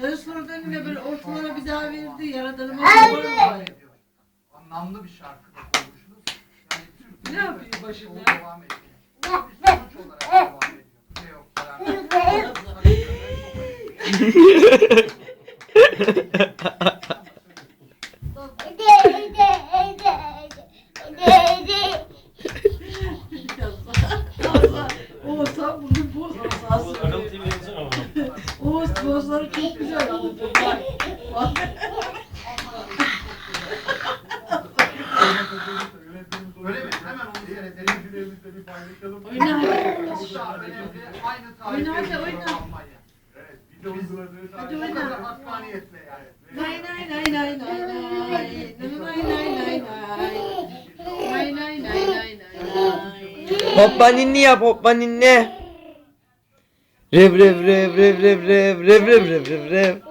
Sen sonradan yine böyle ortalara bir daha verdi. Yaradanıma kurban ediyor. Anlamlı bir şarkı da koymuşsunuz. Yani Türk Ne yapıyor o ya? devam ediyor. Bir sonuç olarak devam ediyor. Ne yok falan. Oğuz bozları çok güzel anlatıyor. Bak. Bak. Öyle mi? Hemen onu seyredelim. bir paylaşalım. Oyna hadi. Aynı Oyna hadi, tarihte oyna. Evet, video uyguladığı Hadi O oyna. hakkaniyetle yani. Nay nay nay nay. Nay nay nay nay nay. Nay nay nay nay nay nay. Hoppa ninni yap hoppa ninni. Rev rev rev rev rev rev rev rev rev rev.